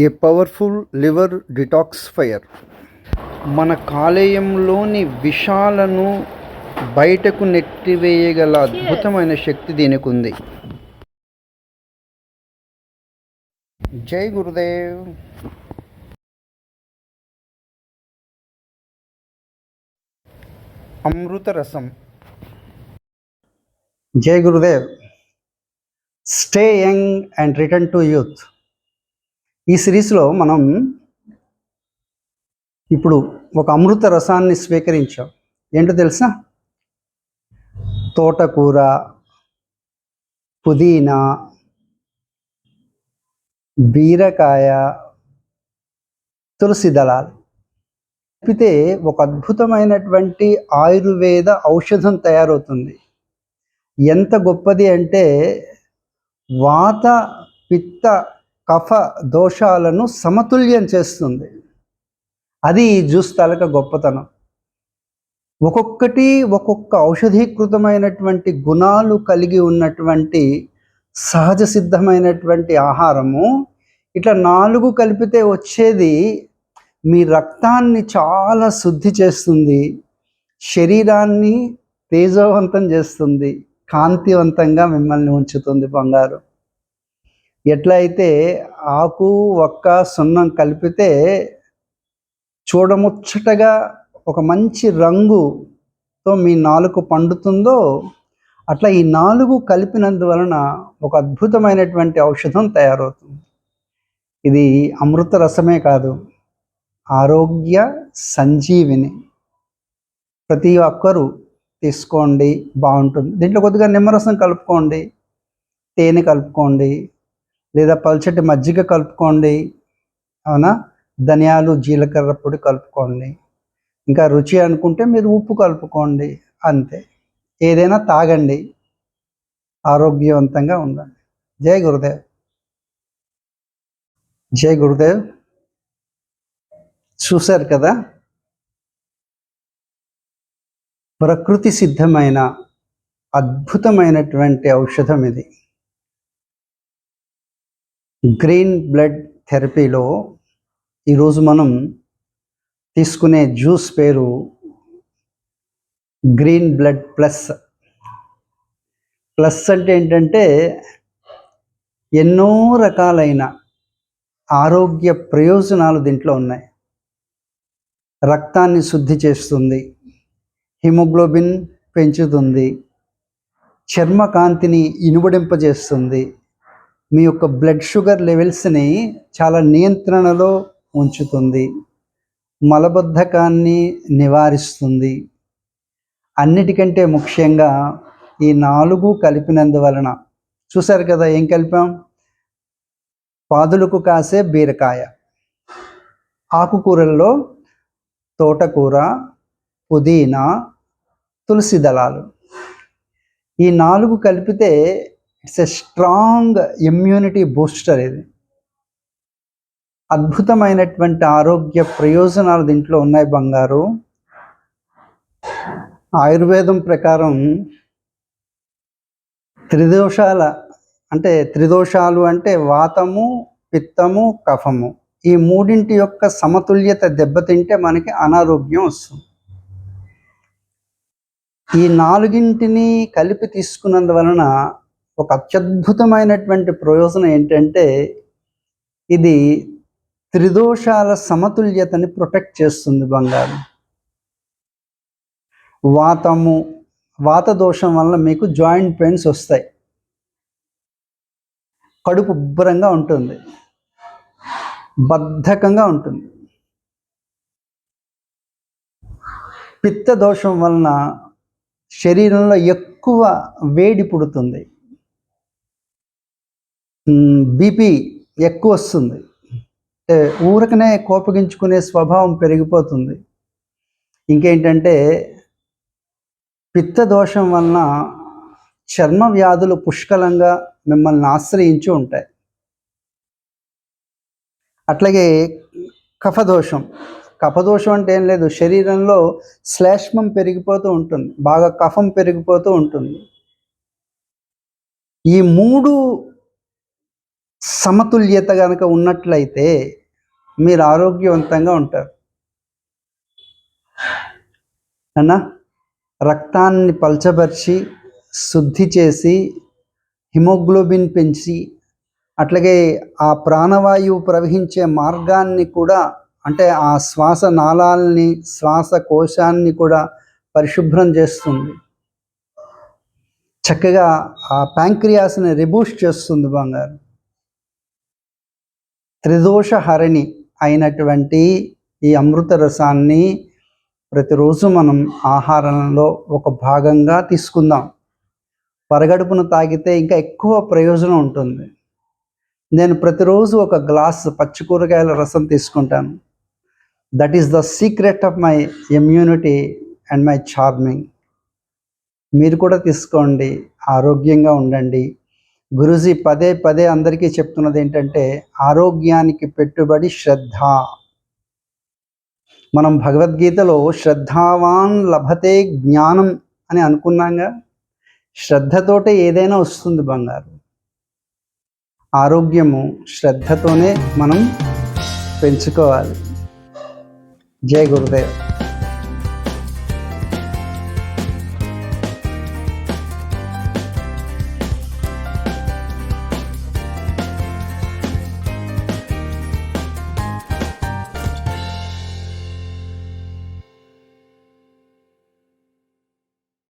A powerful liver డిటాక్స్ఫైయర్ మన కాలేయంలోని విషాలను బయటకు నెట్టివేయగల అద్భుతమైన శక్తి దీనికి ఉంది జై గురుదేవ్. అమృత రసం జై Gurudev. Stay young and return to youth ఈ సిరీస్లో మనం ఇప్పుడు ఒక అమృత రసాన్ని స్వీకరించాం. ఏంటో తెలుసా? తోటకూర పుదీనా బీరకాయ తులసి దళాలు. కలిపితే ఒక అద్భుతమైనటువంటి ఆయుర్వేద ఔషధం తయారవుతుంది. ఎంత గొప్పది అంటే వాత పిత్త కఫ దోషాలను సమతుల్యం చేస్తుంది. అది జ్యూస్ తాలూకా గొప్పతనం. ఒక్కొక్కటి ఒక్కొక్క ఔషధీకృతమైనటువంటి గుణాలు కలిగి ఉన్నటువంటి సహజ సిద్ధమైనటువంటి ఆహారము ఇట్లా నాలుగు కలిపితే వచ్చేది మీ రక్తాన్ని చాలా శుద్ధి చేస్తుంది శరీరాన్ని తేజవంతం చేస్తుంది కాంతివంతంగా మిమ్మల్ని ఉంచుతుంది బంగారు. ఎట్లయితే ఆకు ఒక్క సున్నం కలిపితే చూడముచ్చటగా ఒక మంచి రంగుతో మీ నాలుగు పండుతుందో అట్లా ఈ నాలుగు కలిపినందువలన ఒక అద్భుతమైనటువంటి ఔషధం తయారవుతుంది. ఇది అమృత రసమే కాదు ఆరోగ్య సంజీవిని. ప్రతి ఒక్కరూ తీసుకోండి బాగుంటుంది. దీంట్లో కొద్దిగా నిమ్మరసం కలుపుకోండి తేనె కలుపుకోండి లేదా పల్చటి మజ్జిగ కలుపుకోండి. అవునా? ధనియాలు జీలకర్ర పొడి కలుపుకోండి. ఇంకా రుచి అనుకుంటే మీరు ఉప్పు కలుపుకోండి. అంతే. ఏదైనా తాగండి. ఆరోగ్యవంతంగా ఉండండి. జై గురుదేవ్. జై గురుదేవ్. చూశారు కదా? ప్రకృతి సిద్ధమైన అద్భుతమైనటువంటి ఔషధం ఇది. గ్రీన్ బ్లడ్ థెరపీలో ఈరోజు మనం తీసుకునే జ్యూస్ పేరు గ్రీన్ బ్లడ్ ప్లస్. ప్లస్ అంటే ఏంటంటే ఎన్నో రకాలైన ఆరోగ్య ప్రయోజనాలు దీంట్లో ఉన్నాయి. రక్తాన్ని శుద్ధి చేస్తుంది హిమోగ్లోబిన్ పెంచుతుంది చర్మ కాంతిని ఇనుబడింపజేస్తుంది మీ యొక్క బ్లడ్ షుగర్ లెవెల్స్ని చాలా నియంత్రణలో ఉంచుతుంది. మలబద్ధకాన్ని నివారిస్తుంది. అన్నిటికంటే ముఖ్యంగా ఈ నాలుగు కలిపినందువలన చూసారు కదా ఏం కలిపాం? పాదులకు కాసే బీరకాయ ఆకుకూరల్లో తోటకూర పుదీనా తులసి దళాలు. ఈ నాలుగు కలిపితే it's a strong immunity booster ఇది. అద్భుతమైనటువంటి ఆరోగ్య ప్రయోజనాలు దీంట్లో ఉన్నాయి బంగారు. ఆయుర్వేదం ప్రకారం త్రిదోషాల అంటే త్రిదోషాలు అంటే వాతము పిత్తము కఫము. ఈ మూడింటి యొక్క సమతుల్యత దెబ్బతింటే మనకి అనారోగ్యం వస్తుంది. ఈ నాలుగింటిని కలిపి తీసుకున్నందువలన ఒక అత్యద్భుతమైనటువంటి ప్రయోజనం ఏంటంటే ఇది త్రిదోషాల సమతుల్యతని ప్రొటెక్ట్ చేస్తుంది బంగారం. వాతము వాత దోషం వల్ల మీకు జాయింట్ పెయిన్స్ వస్తాయి. కడుపు ఉబ్బరంగా ఉంటుంది. బద్ధకంగా ఉంటుంది. పిత్త దోషం వలన శరీరంలో ఎక్కువ వేడి పుడుతుంది. బీపీ ఎక్కువ వస్తుంది అంటే ఊరకనే కోపగించుకునే స్వభావం పెరిగిపోతుంది. ఇంకేంటంటే పిత్త దోషం వలన చర్మ వ్యాధులు పుష్కలంగా మిమ్మల్ని ఆశ్రయించి ఉంటాయి. అట్లాగే కఫదోషం కఫదోషం అంటే ఏం లేదు శరీరంలో శ్లేష్మం పెరిగిపోతూ ఉంటుంది. బాగా కఫం పెరిగిపోతూ ఉంటుంది. ఈ మూడు సమతుల్యత కనుక ఉన్నట్లయితే మీరు ఆరోగ్యవంతంగా ఉంటారు. అన్నా రక్తాన్ని పల్చబరిచి శుద్ధి చేసి హిమోగ్లోబిన్ పెంచి అట్లాగే ఆ ప్రాణవాయువు ప్రవహించే మార్గాన్ని కూడా అంటే ఆ శ్వాస నాళాలని శ్వాసకోశాన్ని కూడా పరిశుభ్రం చేస్తుంది. చక్కగా ఆ ప్యాంక్రియాస్ని రిబూస్ట్ చేస్తుంది బంగారు. త్రిదోష హరిణి అయినటువంటి ఈ అమృత రసాన్ని ప్రతిరోజు మనం ఆహారంలో ఒక భాగంగా తీసుకుందాం. పరగడుపున తాగితే ఇంకా ఎక్కువ ప్రయోజనం ఉంటుంది. నేను ప్రతిరోజు ఒక గ్లాస్ పచ్చి కూరగాయల రసం తీసుకుంటాను. That is the secret of my immunity and my charming మీరు కూడా తీసుకోండి. ఆరోగ్యంగా ఉండండి. గురుజీ పదే పదే అందరికీ చెప్తున్నది ఏంటంటే ఆరోగ్యానికి పెట్టుబడి శ్రద్ధ. మనం భగవద్గీతలో శ్రద్ధావాన్ లభతే జ్ఞానం అని అనుకున్నాగా శ్రద్ధతోటే ఏదైనా వస్తుంది బంగారు. ఆరోగ్యము శ్రద్ధతోనే మనం పెంచుకోవాలి. జై గురుదేవ్.